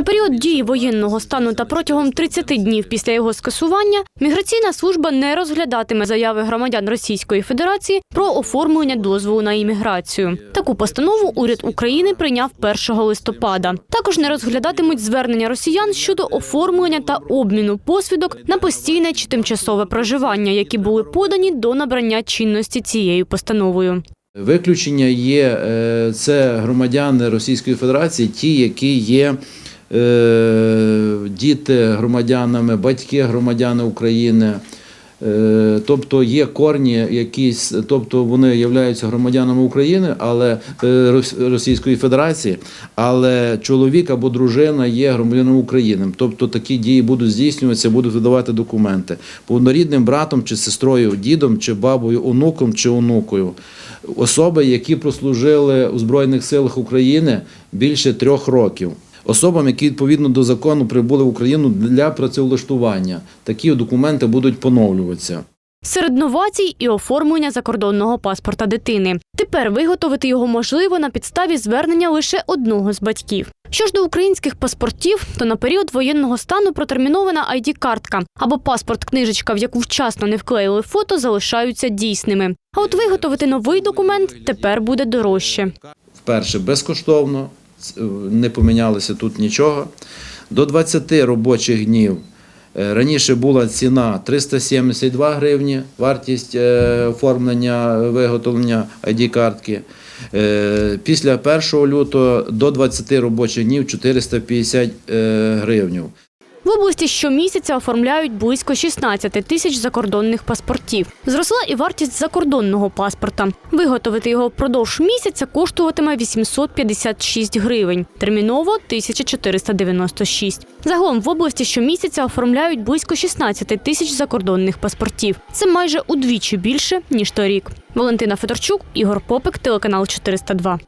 На період дії воєнного стану та протягом 30 днів після його скасування міграційна служба не розглядатиме заяви громадян Російської Федерації про оформлення дозволу на імміграцію. Таку постанову уряд України прийняв 1 листопада. Також не розглядатимуть звернення росіян щодо оформлення та обміну посвідок на постійне чи тимчасове проживання, які були подані до набрання чинності цією постановою. Виключення є е, це громадяни Російської Федерації, ті, які є діти громадянами, батьки громадяни України. Е, Тобто є корні якісь, тобто вони являються громадянами України, але е, Російської Федерації, але чоловік або дружина є громадянином України. Тобто такі дії будуть здійснюватися, будуть видавати документи повнорідним братом чи сестрою, дідом чи бабою, онуком чи онукою. Особи, які прослужили у Збройних силах України більше трьох років. Особам, які відповідно до закону прибули в Україну для працевлаштування, такі документи будуть поновлюватися. Серед новацій і оформлення закордонного паспорта дитини. Тепер виготовити його можливо на підставі звернення лише одного з батьків. Що ж до українських паспортів, то на період воєнного стану протермінована ID-картка або паспорт-книжечка, в яку вчасно не вклеїли фото, залишаються дійсними. А от виготовити новий документ тепер буде дорожче. Вперше безкоштовно, не помінялося тут нічого. До 20 робочих днів. Е, Раніше була ціна 372 гривні, вартість е, оформлення виготовлення ID-картки. Е, Після 1 лютого до 20 робочих днів 450 гривень. В області щомісяця оформляють близько 16 тисяч закордонних паспортів. Зросла і вартість закордонного паспорта. Виготовити його впродовж місяця коштуватиме 856 гривень, терміново 1496. Загалом в області щомісяця оформляють близько 16 тисяч закордонних паспортів. Це майже удвічі більше ніж торік. Валентина Федорчук, Ігор Попик, телеканал 402.